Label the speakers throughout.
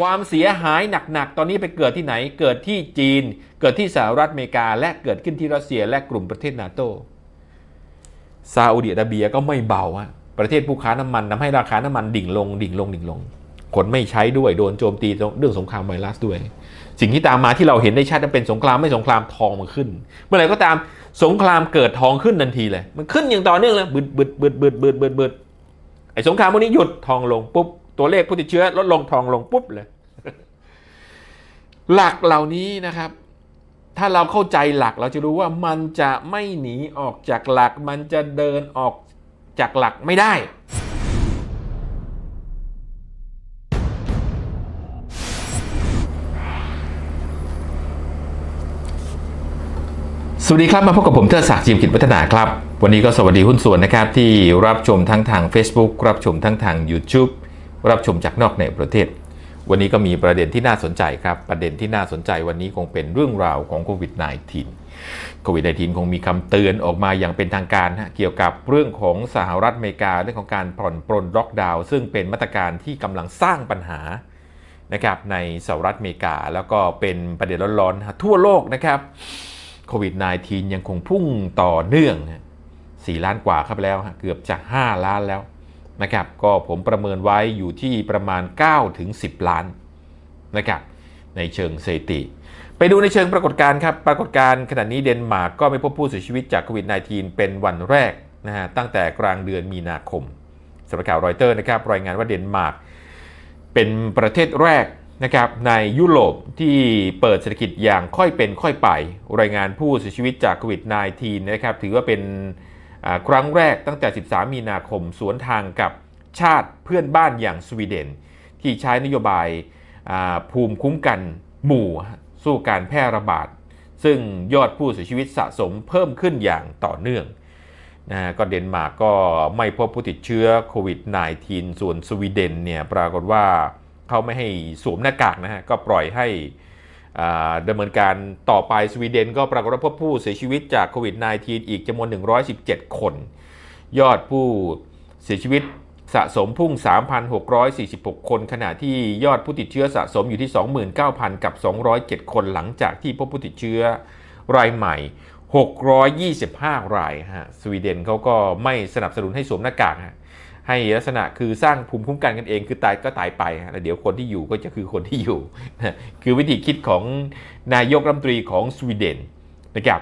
Speaker 1: ความเสียหายหนักๆ ตอนนี้ไปเกิดที่ไหน เกิดที่จีน เกิดที่สหรัฐอเมริกา และเกิดขึ้นที่รัสเซียและกลุ่มประเทศนาโตซาอุดิอาระเบียก็ไม่เบาอะประเทศผู้ค้าน้ำมันทำให้ราคาน้ำมันดิ่งลง ดิ่งลง ดิ่งลง คนไม่ใช้ด้วย โดนโจมตีเรื่องสงครามไวรัสด้วย สิ่งที่ตามมาที่เราเห็นได้ชัดนั้นเป็นสงครามไม่สงครามทองมันขึ้น เมื่อไหร่ก็ตามสงครามเกิดทองขึ้นทันทีเลย มันขึ้นอย่างต่อเนื่องเลยบึดบึดบึดบึดบึดบึดบึดไอ้สงครามพวกนี้หยุดทองลงปุ๊บ ตัวเลขผู้ติดเชื้อลดลงทองลงปุ๊บเลย หลักเหล่านี้นะครับ ถ้าเราเข้าใจหลักเราจะรู้ว่ามันจะไม่หนีออกจากหลัก มันจะเดินออกจากหลักไม่ได้สวัสดีครับ มาพบกับผมเทอศักดิ์จิมกิจวัฒนาครับ วันนี้ก็สวัสดีหุ้นส่วนนะครับ ที่รับชมทั้งทาง Facebook รับชมทั้งทาง YouTube รับชมจากนอกในประเทศ วันนี้ก็มีประเด็นที่น่าสนใจครับ ประเด็นที่น่าสนใจวันนี้คงเป็นเรื่องราวของโควิด -19 โควิด -19 คงมีคำเตือนออกมาอย่างเป็นทางการฮะเกี่ยวกับเรื่องของสหรัฐอเมริกาเรื่องของการผ่อนปรนล็อกดาวน์ซึ่งเป็นมาตรการที่กำลังสร้างปัญหานะครับในสหรัฐอเมริกาแล้วก็เป็นประเด็นร้อนๆทั่วโลกนะครับโควิด -19 ยังคงพุ่งต่อเนื่อง 4 ล้านกว่าครับแล้ว เกือบจะ 5 ล้านแล้ว นะครับก็ผมประเมินไว้อยู่ที่ประมาณ 9 ถึง 10 ล้านนะครับในเชิงสถิติ ไปดูในเชิงปรากฏการณ์ครับ ปรากฏการณ์ขณะนี้เดนมาร์กก็ไม่พบผู้เสียชีวิตจากโควิด -19 เป็นวันแรกนะฮะตั้งแต่กลางเดือนมีนาคมสำนักข่าวรอยเตอร์นะครับรายงานว่าเดนมาร์กเป็นประเทศแรกนะครับในยุโรปที่เปิดเศรษฐกิจอย่างค่อยเป็นค่อยไป รายงานผู้เสียชีวิตจากโควิด -19 นะครับถือว่าเป็น ครั้งแรกตั้งแต่ 13 มีนาคม สวนทางกับชาติเพื่อนบ้านอย่างสวีเดน ที่ใช้นโยบายภูมิคุ้มกันหมู่สู้การแพร่ระบาด ซึ่งยอดผู้เสียชีวิตสะสมเพิ่มขึ้นอย่างต่อเนื่องนะก็เดนมาร์กก็ไม่พบผู้ติดเชื้อโควิด -19 ส่วนสวีเดนเนี่ยปรากฏว่าเขาไม่ให้สวมหน้ากากนะฮะก็ปล่อยให้ ดำเนินการต่อไปสวีเดนก็ปรากฏว่าพบผู้เสียชีวิตจากโควิด -19 อีกจำนวน 117 คน ยอดผู้เสียชีวิตสะสมพุ่ง 3,646 คน ขณะที่ยอดผู้ติดเชื้อสะสมอยู่ที่ 29,000 กับ 207 คนหลังจากที่พบผู้ติดเชื้อรายใหม่ 625 รายฮะสวีเดนเขาก็ไม่สนับสนุนให้สวมหน้ากากฮะ ให้ลักษณะคือสร้างภูมิคุ้มกันกันเอง คือตายก็ตายไปแล้วเดี๋ยวคนที่อยู่ก็จะคือคนที่อยู่ คือวิธีคิดของนายกรัฐมนตรีของสวีเดนนะครับ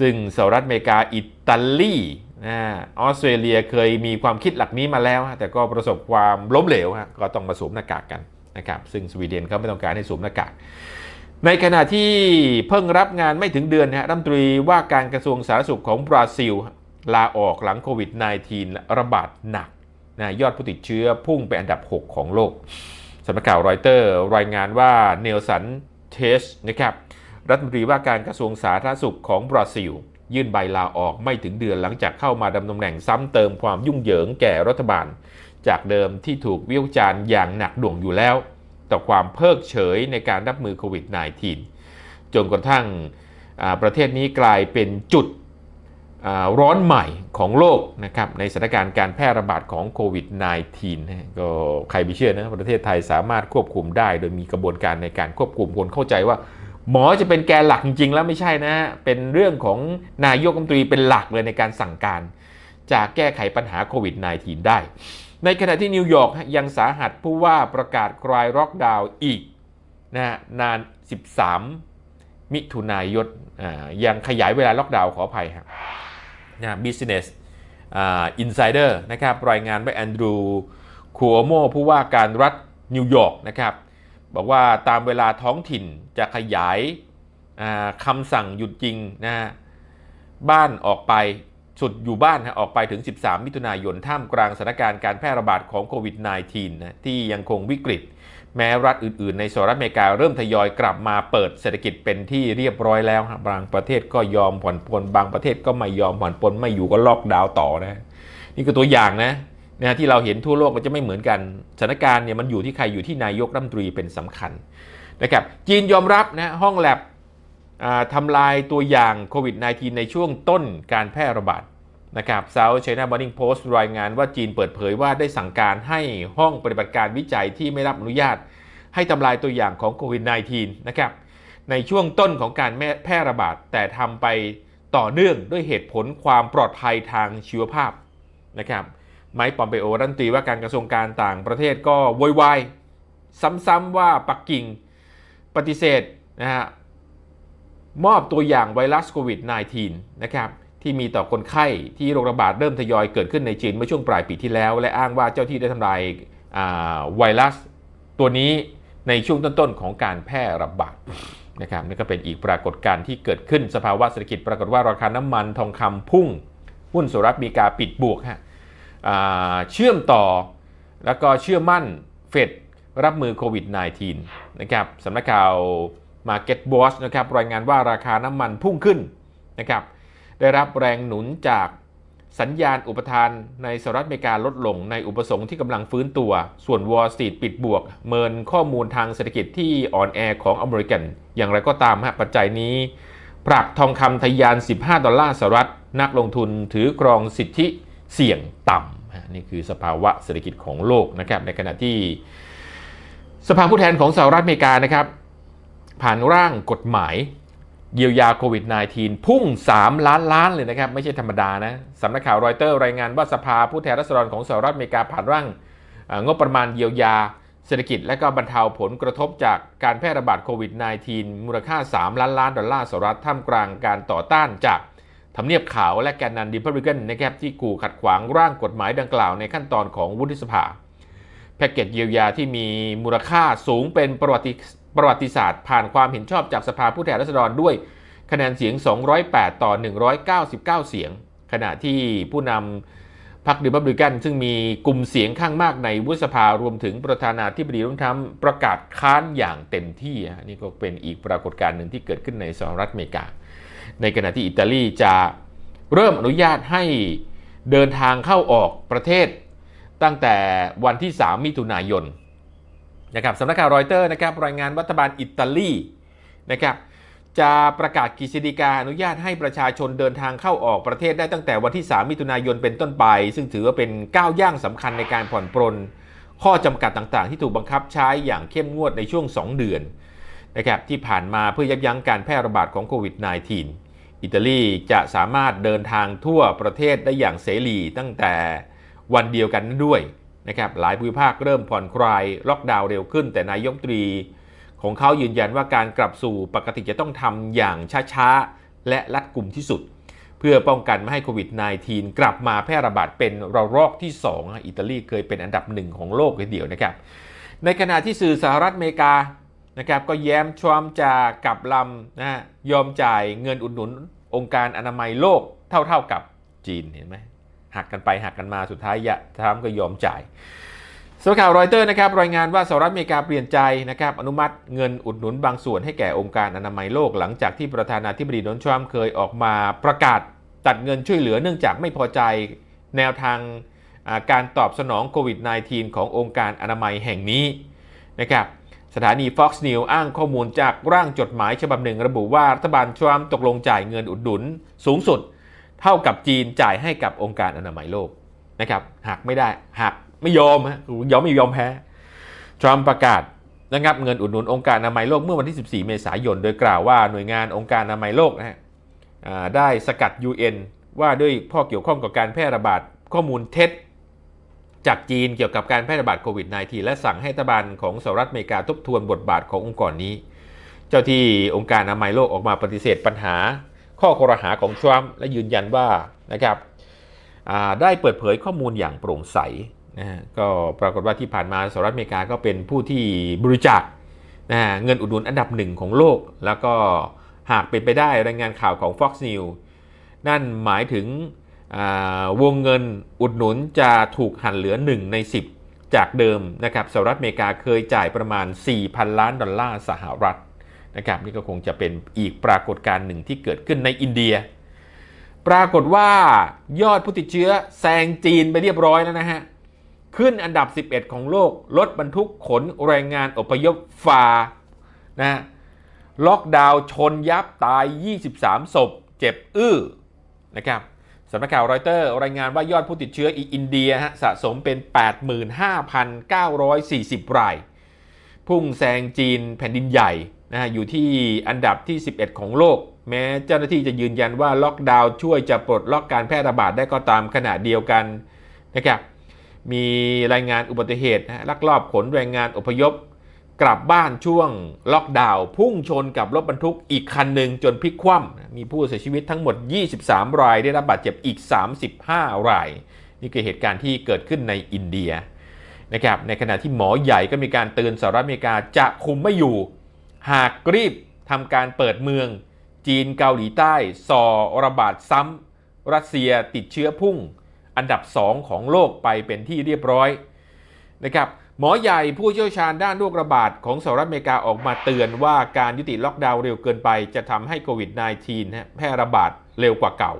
Speaker 1: ซึ่งสหรัฐอเมริกาอิตาลีออสเตรเลียเคยมีความคิดหลักนี้มาแล้ว แต่ก็ประสบความล้มเหลวก็ต้องมาสวมหน้ากากกันนะครับซึ่งสวีเดนเขาไม่ต้องการให้สวมหน้ากากในขณะที่เพิ่งรับงานไม่ถึงเดือนนะรัฐมนตรีว่าการกระทรวงสาธารณสุขของบราซิล ลาออกหลังโควิด -19 ระบาดหนัก นะยอดผู้ติดเชื้อพุ่งไปอันดับ 6 ของโลกสำนักข่าวรอยเตอร์รายงานว่าเนลสันเทสนะครับรัฐมนตรีว่าการกระทรวงสาธารณสุขของบราซิล ยื่นใบลาออกไม่ถึงเดือนหลังจากเข้ามาดำตำแหน่งซ้ำเติมความยุ่งเหยิงแก่รัฐบาล จากเดิมที่ถูกวิจารณ์อย่างหนักหน่วงอยู่แล้ว ต่อความเพิกเฉยในการรับมือโควิด -19 จนกระทั่งประเทศนี้กลายเป็นจุด ร้อนใหม่ของโลกนะครับในสถานการณ์การแพร่ระบาดของโควิด -19 ก็ใครไม่เชื่อนะประเทศไทยสามารถควบคุมได้ โดยมีกระบวนการในการควบคุมคนเข้าใจว่า หมอจะเป็นแกนหลักจริง ๆ แล้วไม่ใช่นะ เป็นเรื่องของนายกรัฐมนตรีเป็นหลักเลยในการสั่งการ จะแก้ไขปัญหาโควิด -19 ได้ ในขณะที่นิวยอร์กยังสาหัสผู้ว่าประกาศคลายล็อกดาวน์อีกนะนาน 13 มิถุนายนยังขยายเวลาล็อกดาวน์ขออภัยครับ นะ Business Insider นะครับรายงานว่าแอนดรูคูโอโมผู้ว่าการรัฐนิวยอร์กนะครับบอกว่าตามเวลาท้องถิ่นจะขยายคำสั่งหยุดจริงนะบ้านออกไปสุดอยู่บ้านนะออกไปถึง 13 มิถุนายนท่ามกลางสถานการณ์การแพร่ระบาดของโควิด -19 นะที่ยังคงวิกฤต แม้รัฐอื่น ๆ ในสหรัฐอเมริกาเริ่มทยอยกลับมาเปิดเศรษฐกิจเป็นที่เรียบร้อยแล้วบางประเทศก็ยอมผ่อนปลนบางประเทศก็ไม่ยอมผ่อนปลนไม่อยู่ก็ล็อกดาวน์ต่อนะนี่คือตัวอย่างนะนะที่เราเห็นทั่วโลกก็จะไม่เหมือนกันสถานการณ์เนี่ยมันอยู่ที่ใครอยู่ที่นายกรัฐมนตรีเป็นสำคัญนะครับจีนยอมรับนะห้องแลบทำลายตัวอย่างโควิด -19 ในช่วงต้นการแพร่ระบาด นะครับ South China Morning Post รายงานว่าจีนเปิดเผยว่าได้สั่งการให้ห้องปฏิบัติการวิจัยที่ไม่รับอนุญาต ให้ทำลายตัวอย่างของโควิด -19 นะครับในช่วงต้นของการแพร่ระบาด แต่ทำไปต่อเนื่องด้วยเหตุผลความปลอดภัยทางชีวภาพนะครับไมค์ปอมเปโอรัฐมนตรีว่าการกระทรวงการต่างประเทศก็โวยวายซ้ำๆว่าปักกิ่งปฏิเสธนะฮะมอบตัวอย่างไวรัสโควิด -19 นะครับ ที่มีต่อคนไข้ที่โรคระบาดเริ่มทยอยเกิดขึ้นในจีนเมื่อช่วงปลายปีที่แล้ว และอ้างว่าเจ้าที่ได้ทำลายไวรัส ตัวนี้ในช่วงต้นๆของการแพร่ระบาดนะครับนี่ก็เป็นอีกปรากฏการณ์ที่เกิดขึ้นสภาวะเศรษฐกิจปรากฏว่าราคาน้ำมันทองคำพุ่ง หุ้นสหรัฐอเมริกาปิดบวกฮะเชื่อมต่อแล้วก็เชื่อมั่นเฟดรับมือโควิด -19 นะครับสำนักข่าว Market Watch นะครับรายงานว่าราคาน้ำมันพุ่งขึ้นนะครับ ได้รับแรงหนุนจากสัญญาณอุปทานในสหรัฐอเมริกาลดลงในอุปสงค์ที่กำลังฟื้นตัว ส่วน Wall Street ปิดบวก เมินข้อมูลทางเศรษฐกิจที่อ่อนแอของอเมริกัน อย่างไรก็ตามฮะปัจจัยนี้ปรับทองคำทะยาน 15 ดอลลาร์สหรัฐ นักลงทุนถือกรองสิทธิเสี่ยงต่ำนี่คือสภาวะเศรษฐกิจของโลกนะครับในขณะที่ สภาผู้แทนของสหรัฐอเมริกานะครับ ผ่านร่างกฎหมาย เยียวยาโควิด -19 พุ่ง 3 ล้านล้านเลยนะครับ ไม่ใช่ธรรมดานะสำนักข่าวรอยเตอร์รายงานว่าสภาผู้แทนราษฎรของสหรัฐอเมริกาผ่านร่างงบประมาณเยียวยาเศรษฐกิจและก็บรรเทาผลกระทบจากการแพร่ระบาดโควิด -19 มูลค่า 3 ล้านล้านดอลลาร์สหรัฐท่ามกลางการต่อต้านจากทำเนียบขาวและแกนนำดิพับลิกันนะครับที่กู่ขัดขวางร่างกฎหมายดังกล่าวในขั้นตอนของวุฒิสภา แพ็กเกจเยียวยาที่มีมูลค่าสูงเป็นประวัติ ประวัติศาสตร์ผ่านความเห็นชอบจากสภาผู้แทนราษฎรด้วยคะแนนเสียง 208 ต่อ 199 เสียง ขณะที่ผู้นำพรรคดิบับลิกันซึ่งมีกลุ่มเสียงข้างมากในวุฒิสภารวมถึงประธานาธิบดีรุ่นทรัมประกาศค้านอย่างเต็มที่นี่ก็เป็นอีกปรากฏการณ์หนึ่งที่เกิดขึ้นในสหรัฐอเมริกา ในขณะที่อิตาลีจะเริ่มอนุญาตให้เดินทางเข้าออกประเทศตั้งแต่วันที่ 3 มิถุนายน นะครับสำนักข่าวรอยเตอร์นะครับรายงานรัฐบาลอิตาลีนะครับจะประกาศกฤษฎีกาอนุญาตให้ประชาชนเดินทางเข้าออกประเทศได้ตั้งแต่วันที่ 3 มิถุนายนเป็นต้นไป ซึ่งถือว่าเป็นก้าวย่างสำคัญในการผ่อนปรน ข้อจำกัดต่างๆ ที่ถูกบังคับใช้อย่างเข้มงวดในช่วง 2 เดือนนะครับที่ผ่านมาเพื่อยับยั้งการแพร่ระบาดของโควิด -19 อิตาลีจะสามารถเดินทางทั่วประเทศได้อย่างเสรีตั้งแต่วันเดียวกันด้วย นะครับหลายภูมิภาคเริ่มผ่อนคลายล็อกดาวน์เร็วขึ้น แต่นายกตรี ของเขายืนยันว่าการกลับสู่ปกติจะต้องทำอย่างช้าๆ และรัดกุมที่สุด เพื่อป้องกันไม่ให้โควิด -19 กลับมาแพร่ระบาดเป็นระลอกที่ 2 อิตาลีเคยเป็นอันดับหนึ่งของโลกเลยเดียวนะครับ ในขณะที่สื่อสหรัฐอเมริกานะครับก็แย้มทรัมจะกลับลำนะยอมจ่ายเงินอุดหนุนองค์การอนามัยโลกเท่าๆกับจีนเห็นไหม หักกันไปหักกันมาสุดท้ายยะทรัมป์ก็ยอมจ่ายสำนักข่าวรอยเตอร์นะครับรายงานว่าสหรัฐอเมริกาเปลี่ยนใจนะครับอนุมัติเงินอุดหนุนบางส่วนให้แก่องค์การอนามัยโลกหลังจากที่ประธานาธิบดีโดนัลด์ทรัมป์เคยออกมาประกาศตัดเงินช่วยเหลือเนื่องจากไม่พอใจแนวทางการตอบสนองโควิด -19 ขององค์การอนามัยแห่งนี้นะครับสถานี Fox News อ้างข้อมูลจากร่างจดหมายฉบับหนึ่งระบุว่ารัฐบาลทรัมป์ตกลงจ่ายเงินอุดหนุนสูงสุด เท่ากับจีนจ่ายให้กับองค์การอนามัยโลกนะครับหักไม่ได้หักไม่ยอมฮะยอมไม่ยอมแพ้ทรัมป์ประกาศระงับเงินอุดหนุนองค์การอนามัยโลกเมื่อวันที่ 14 เมษายน โดยกล่าวว่าหน่วยงานองค์การอนามัยโลกนะฮะได้สกัด UN ว่าด้วยพ่อเกี่ยวข้องกับการแพร่ระบาดข้อมูลเท็จ จากจีนเกี่ยวกับการแพร่ระบาดโควิด -19 และสั่งให้รัฐบาลของสหรัฐอเมริกาทบทวนบทบาทขององค์กรนี้ เจ้าที่องค์การอนามัยโลกออกมาปฏิเสธปัญหา ข้อคอรหาของทรัมป์และยืนยันว่านะครับได้เปิดเผยข้อมูลอย่างโปร่งใสนะฮะก็ปรากฏว่าที่ผ่านมาสหรัฐอเมริกาก็เป็นผู้ที่บริจาคนะเงินอุดหนุนอันดับหนึ่งของโลก แล้วก็หากเป็นไปได้รายงานข่าวของ Fox News นั่นหมายถึงวงเงินอุดหนุนจะถูกหันเหลือ 1 ใน 10 จากเดิมนะครับสหรัฐอเมริกาเคยจ่ายประมาณ 4,000 ล้านดอลลาร์สหรัฐ นะครับนี่ก็คงจะเป็นอีกปรากฏการณ์หนึ่งที่เกิดขึ้นในอินเดีย ปรากฏว่ายอดผู้ติดเชื้อแซงจีนไปเรียบร้อยแล้วนะฮะขึ้นอันดับ 11 ของโลกรถบรรทุกขนแรงงานอพยพฝ่านะล็อกดาวน์ชนยับตาย 23 ศพ เจ็บอื้อนะครับสำนักข่าวรอยเตอร์รายงานว่ายอดผู้ติดเชื้ออินเดียฮะสะสมเป็น 85,940 ราย พุ่งแซงจีนแผ่นดินใหญ่ นะฮะอยู่ที่อันดับที่ 11 ของโลก แม้เจ้าหน้าที่จะยืนยันว่าล็อกดาวน์ช่วยจะปลดล็อกการแพร่ระบาดได้ก็ตามขณะเดียวกันนะครับมีรายงานอุบัติเหตุลักลอบขนแรงงานอพยพ กลับบ้านช่วงล็อกดาวน์พุ่งชนกับรถบรรทุกอีกคันหนึ่งจนพลิกคว่ำมีผู้เสียชีวิตทั้งหมด 23 ราย ได้รับบาดเจ็บอีก 35 ราย นี่คือเหตุการณ์ที่เกิดขึ้นในอินเดียนะครับในขณะที่หมอใหญ่ก็มีการเตือนสหรัฐอเมริกาจะคุมไม่อยู่ หากรีบทำการเปิดเมือง จีนเกาหลีใต้สอระบาดซ้ำรัสเซียติดเชื้อพุ่ง อันดับ 2 ของโลกไปเป็นที่เรียบร้อยนะครับหมอใหญ่ผู้เชี่ยวชาญด้านโรคระบาดของสหรัฐอเมริกาออกมาเตือนว่าการยุติล็อกดาวน์เร็วเกินไปจะทำให้โควิด -19 แพร่ระบาดเร็วกว่าเก่า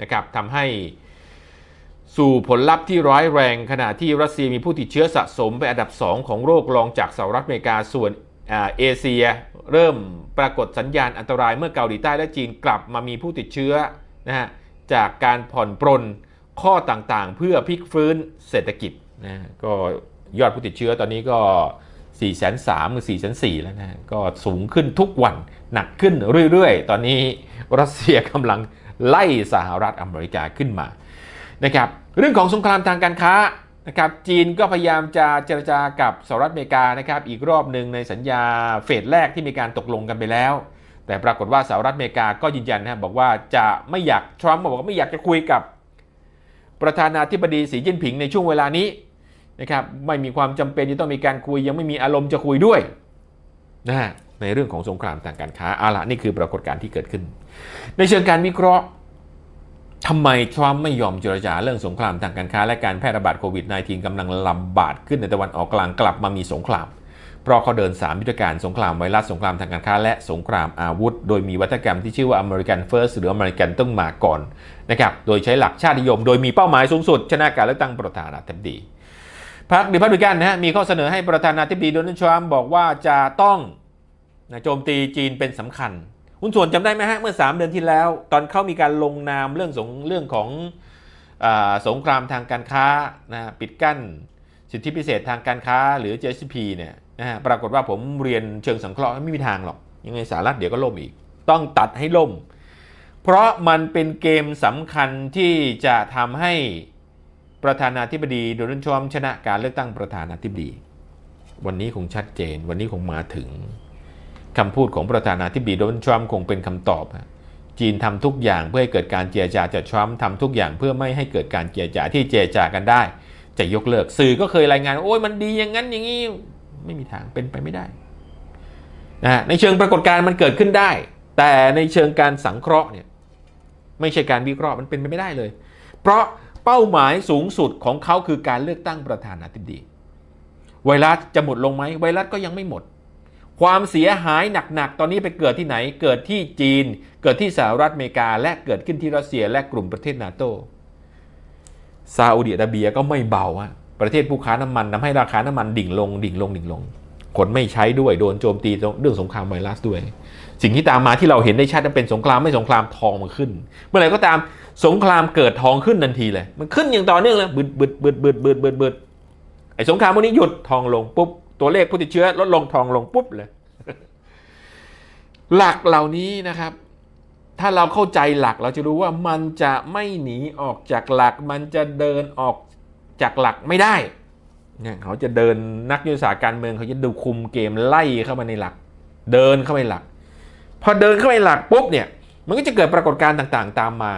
Speaker 1: นะครับทำให้สู่ผลลัพธ์ที่ร้ายแรงขณะที่รัสเซียมีผู้ติดเชื้อสะสมเป็นอันดับ 2 ของโลกรองจากสหรัฐอเมริกาส่วน เอเชียเริ่มปรากฏสัญญาณอันตรายเมื่อเกาหลีใต้และจีนกลับมามีผู้ติดเชื้อนะฮะจากการผ่อนปรนข้อต่างๆ เพื่อพลิกฟื้นเศรษฐกิจนะก็ยอดผู้ติดเชื้อตอนนี้ก็ 4 3 0 0 0หรือ4 4 0 0แล้วนะก็สูงขึ้นทุกวันหนักขึ้นเรื่อยๆ ตอนนี้รัสเซียกำลังไล่สหรัฐอเมริกาขึ้นมานะครับเรื่องของสงครามทางการค้า นะครับจีนก็พยายามจะเจรจากับสหรัฐอเมริกานะครับอีกรอบหนึ่งในสัญญาเฟสแรกที่มีการตกลงกันไปแล้ว แต่ปรากฏว่าสหรัฐอเมริกาก็ยืนยันนะบอกว่าจะไม่อยากทรัมป์บอกว่าไม่อยากจะคุยกับ ประธานาธิบดีสีจิ้นผิงในช่วงเวลานี้นะครับไม่มีความจำเป็นที่ต้องมีการคุยยังไม่มีอารมณ์จะคุยด้วยนะฮะในเรื่องของสงครามทางการค้าอาละนี่คือปรากฏการณ์ที่เกิดขึ้น ในเชิงการวิเคราะห์ ทำไมทรัมป์ไม่ยอมเจรจาเรื่องสงครามทางการค้า และการแพร่ระบาดโควิด -19 กำลังลำบากขึ้นในตะวันออกกลางกลับมามีสงคราม เพราะเขาเดิน3ยุทธการสงครามไวรัสสงครามทางการค้า และสงครามอาวุธ โดยมีวัฒกรรมที่ชื่อว่า American First หรือ American ต้องมาก่อนนะครับโดยใช้หลักชาตินิยม โดยมีเป้าหมายสูงสุด ชนะการเลือกตั้งประธานาธิบดีพรรคดิพับลิกันนะฮะมีข้อเสนอให้ประธานาธิบดีโดนัลด์ทรัมป์บอกว่าจะต้องโจมตีจีนเป็นสำคัญ หุ้นส่วนจำได้ไหมฮะเมื่อ 3 เดือนที่แล้ว ตอนเขามีการลงนามเรื่องสงเรื่องของอสงครามทางการค้านะปิดกั้นสิทธิพิเศษทางการค้าหรือ JCP เนี่ยนะฮะปรากฏว่าผมเรียนเชิงสังเคราะห์ไม่มีทางหรอก ยังไงสหรัฐเดี๋ยวก็ล่มอีก ต้องตัดให้ล่ม เพราะมันเป็นเกมสำคัญที่จะทำให้ประธานาธิบดีโดนัลด์ทรัมป์ชนะการเลือกตั้งประธานาธิบดี วันนี้คงชัดเจน วันนี้คงมาถึง คำพูดของประธานาธิบดีโดนัลด์ทรัมป์คงเป็นคำตอบฮะจีนทำทุกอย่างเพื่อให้เกิดการเจรจาจากทรัมป์ทำทุกอย่างเพื่อไม่ให้เกิดการเจรจาที่เจรจากันได้ จะยกเลิกสื่อก็เคยรายงานโอ้ยมันดีอย่างนั้นอย่างนี้ไม่มีทางเป็นไปไม่ได้นะฮะในเชิงปรากฏการณ์มันเกิดขึ้นได้ แต่ในเชิงการสังเคราะห์เนี่ยไม่ใช่การวิเคราะห์มันเป็นไปไม่ได้เลย เพราะเป้าหมายสูงสุดของเขาคือการเลือกตั้งประธานาธิบดี ไวรัสจะหมดลงไหมไวรัสก็ยังไม่หมด ความเสียหายหนักๆ ตอนนี้ไปเกิดที่ไหน เกิดที่จีน เกิดที่สหรัฐอเมริกา และเกิดขึ้นที่รัสเซียและกลุ่มประเทศนาโตซาอุดิอาระเบียก็ไม่เบาอะประเทศผู้ค้าน้ำมันทำให้ราคาน้ำมันดิ่งลง ดิ่งลง ดิ่งลง คนไม่ใช้ด้วย โดนโจมตีเรื่องสงครามไวรัสด้วย สิ่งที่ตามมาที่เราเห็นได้ชัดนั้นเป็นสงครามไม่สงครามทองมันขึ้น เมื่อไหร่ก็ตามสงครามเกิดทองขึ้นทันทีเลย มันขึ้นอย่างต่อเนื่องเลยบึดบึดบึดบึดบึดบึดบึดไอ้สงครามพวกนี้หยุดทองลงปุ๊บ ตัวเลขผู้ติดเชื้อลดลงทองลงปุ๊บเลย หลักเหล่านี้นะครับ ถ้าเราเข้าใจหลักเราจะรู้ว่ามันจะไม่หนีออกจากหลัก มันจะเดินออกจากหลักไม่ได้เนี่ยเขาจะเดินนักยุทธศาสตร์การเมืองเขาจะดูคุมเกมไล่เข้ามาในหลัก เดินเข้าไปหลัก พอเดินเข้าไปหลักปุ๊บเนี่ย มันก็จะเกิดปรากฏการณ์ต่างๆ ตามมา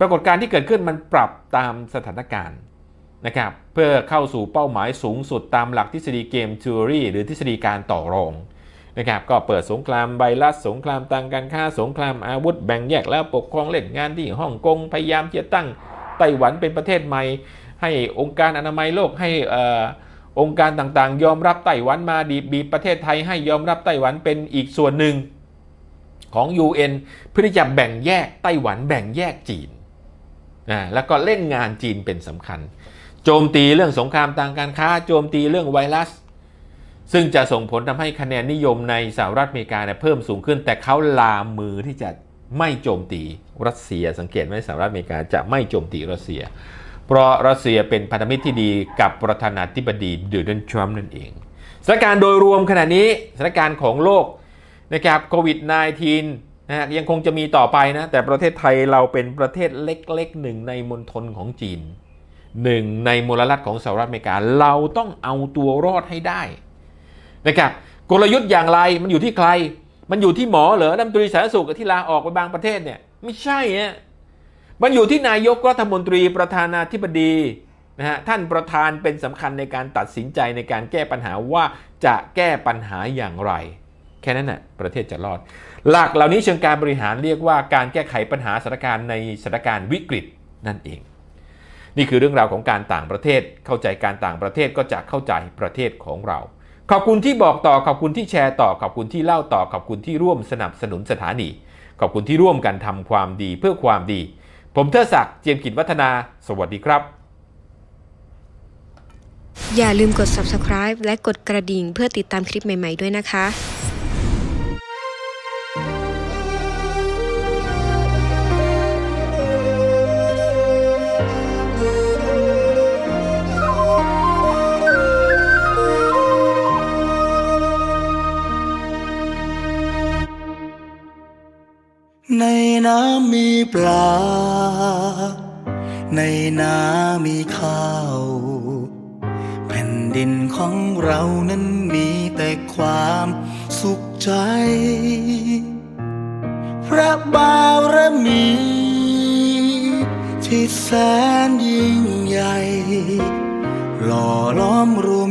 Speaker 1: ปรากฏการณ์ที่เกิดขึ้นมันปรับตามสถานการณ์ นะครับเพื่อเข้าสู่เป้าหมายสูงสุดตามหลักทฤษฎีเกมท h อรี่หรือทฤษฎีการต่อรองนะครับก็เปิดสงครามไวรัสสงครามทางการค้าสงครามอาวุธแบ่งแยกแล้วปกครองเล่นงานที่ฮ่องกงพยายามจะตั้งไต้หวันเป็นประเทศใหม่ ให้องค์การอนามัยโลกให้ออองค์การต่างๆ ยอมรับไต้หวันมาดีบีประเทศไทยให้ยอมรับไต้หวันเป็นอีกส่วนหนึ่งของ UN เพื่อที่จะแบ่งแยกไต้หวันแบ่งแยกจีนนะแล้วก็เล่นงานจีนเป็นสำคัญ โจมตีเรื่องสงครามทางการค้า โจมตีเรื่องไวรัส ซึ่งจะส่งผลทำให้คะแนนนิยมในสหรัฐอเมริกาเนี่ยเพิ่มสูงขึ้น แต่เขาลามมือที่จะไม่โจมตีรัสเซีย สังเกตไหมสหรัฐอเมริกาจะไม่โจมตีรัสเซีย เพราะรัสเซียเป็นพันธมิตรที่ดีกับประธานาธิบดีโดนัลด์ทรัมป์นั่นเองสถานการณ์โดยรวมขณะนี้สถานการณ์ของโลกนะครับโควิด -19 นะยังคงจะมีต่อไปนะ แต่ประเทศไทยเราเป็นประเทศเล็กๆหนึ่งในมณฑลของจีน หนึ่งในมลรัฐของสหรัฐอเมริกา เราต้องเอาตัวรอดให้ได้นะครับกลยุทธ์อย่างไรมันอยู่ที่ใคร มันอยู่ที่หมอเหรอรัฐมนตรีสาธารณสุขที่ลาออกไปบางประเทศเนี่ยไม่ใช่ฮะมันอยู่ที่นายกรัฐมนตรีประธานาธิบดีนะฮะท่านประธานเป็นสำคัญในการตัดสินใจในการแก้ปัญหาว่าจะแก้ปัญหาอย่างไร แค่นั้นน่ะประเทศจะรอด หลักเหล่านี้เชิงการบริหารเรียกว่าการแก้ไขปัญหาสถานการณ์ในสถานการณ์วิกฤตนั่นเอง นี่คือเรื่องราวของการต่างประเทศ เข้าใจการต่างประเทศก็จะเข้าใจประเทศของเรา ขอบคุณที่บอกต่อ ขอบคุณที่แชร์ต่อ ขอบคุณที่เล่าต่อ ขอบคุณที่ร่วมสนับสนุนสถานี ขอบคุณที่ร่วมกันทำความดีเพื่อความดี ผมเทอศักดิ์เจียมกิจวัฒนา สวัสดีครับ
Speaker 2: อย่าลืมกด subscribe และกดกระดิ่งเพื่อติดตามคลิปใหม่ ๆ ด้วยนะคะ
Speaker 3: ปลา ในนามีข้าว แผ่นดินของเรานั้นมีแต่ความสุขใจ พระบารมี ที่แสนยิ่งใหญ่ หล่อล้อมรวม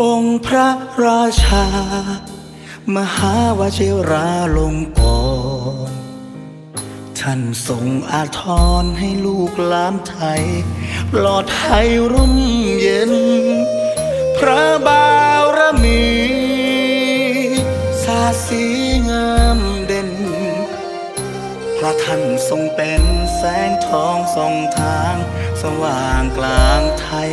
Speaker 3: องค์พระราชา มหาวชิราลงกรท่านทรงอาทรให้ลูกหลานไทยปลอดภัยร่มเย็น พระบารมีสาสีงามเด่นเพราะท่านทรงเป็นแสงทองส่องทาง สว่างกลางไทย